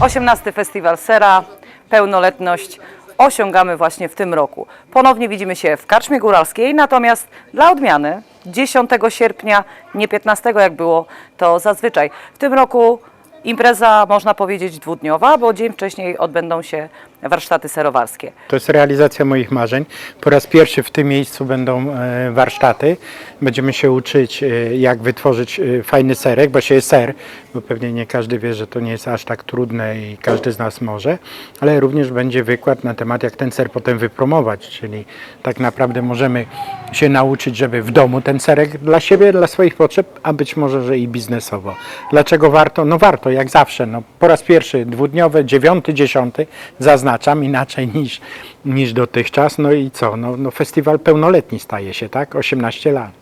18 Festiwal Sera, pełnoletność osiągamy właśnie w tym roku. Ponownie widzimy się w Karczmie Góralskiej, natomiast dla odmiany 10 sierpnia, nie 15 jak było to zazwyczaj. W tym roku impreza można powiedzieć dwudniowa, bo dzień wcześniej odbędą się warsztaty serowarskie. To jest realizacja moich marzeń. Po raz pierwszy w tym miejscu będą e, warsztaty. Będziemy się uczyć, e, jak wytworzyć e, fajny serek, bo się ser, bo pewnie nie każdy wie, że to nie jest aż tak trudne i każdy z nas może, ale również będzie wykład na temat, jak ten ser potem wypromować, czyli tak naprawdę możemy się nauczyć, żeby w domu ten serek dla siebie, dla swoich potrzeb, a być może, że i biznesowo. Dlaczego warto? No warto, jak zawsze. No, po raz pierwszy dwudniowy, dziewiąty, dziesiąty, zaznaczam, inaczej niż, niż dotychczas. No i co? No, no festiwal pełnoletni staje się, tak? 18 lat.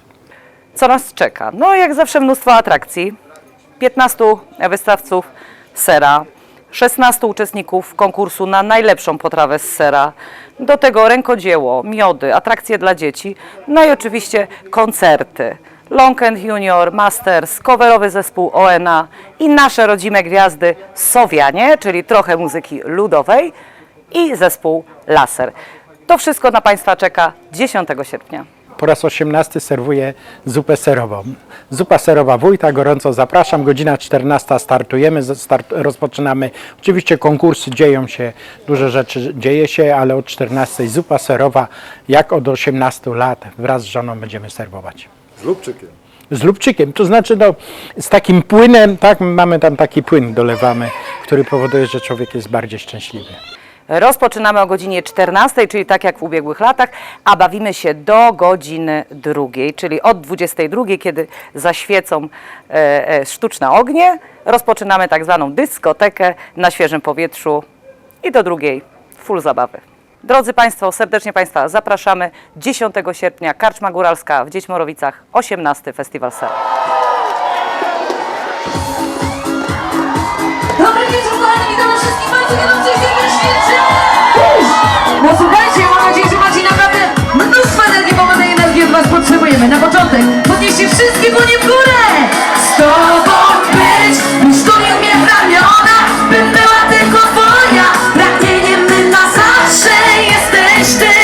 Co nas czeka? No jak zawsze mnóstwo atrakcji, 15 wystawców sera, 16 uczestników konkursu na najlepszą potrawę z sera, do tego rękodzieło, miody, atrakcje dla dzieci, no i oczywiście koncerty. Long End Junior, Masters, coverowy zespół ONA i nasze rodzime gwiazdy Sowianie, czyli trochę muzyki ludowej i zespół Laser. To wszystko na Państwa czeka 10 sierpnia. Po raz 18 serwuję zupę serową. Zupa serowa wójta, gorąco zapraszam. Godzina 14 startujemy, start, rozpoczynamy. Oczywiście konkursy dzieją się, duże rzeczy dzieje się, ale od 14 zupa serowa, jak od 18 lat wraz z żoną będziemy serwować. Z lubczykiem. Z lubczykiem, to znaczy no, z takim płynem, tak, mamy tam taki płyn dolewamy, który powoduje, że człowiek jest bardziej szczęśliwy. Rozpoczynamy o godzinie 14, czyli tak jak w ubiegłych latach, a bawimy się do godziny drugiej, czyli od 22, kiedy zaświecą e, e, sztuczne ognie. Rozpoczynamy tak zwaną dyskotekę na świeżym powietrzu i do drugiej full zabawy. Drodzy Państwo, serdecznie Państwa zapraszamy 10 sierpnia Karczma Góralska w Dziećmorowicach, 18 Festiwal Ser. Dobry wieczór, kochani, wszystkich bardzo podnieście wszystkie dłonie w górę! Z tobą być, już to nie umie w ramiona, bym była tylko twoja. Pragnieniem my na zawsze jesteś ty.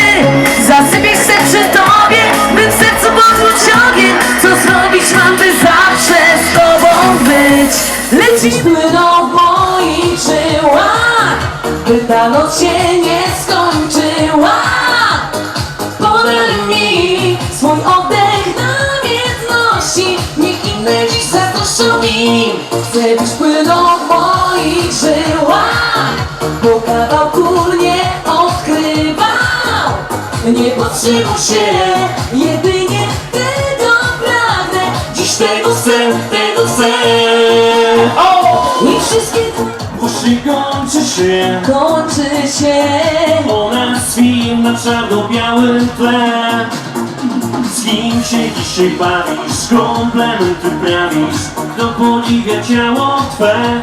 Zasypię się przy tobie, bym w sercu poczuć ogień. Co zrobić mam, by zawsze z tobą być? Lecisz płyną moich żyłach, by ta noc się nie skończyła. Chcę byś płynął w moich żyłach, bo kawał kul nie odkrywał. Nie potrzebuj się, jedynie tego pragnę. Dziś tego chcę, tego chcę. I wszystkie Musi kończy się kończy się. Ona swim na czarno-białym tle Kim się dzisiaj bawisz, komplementy prawisz. Kto podziwia ciało Twe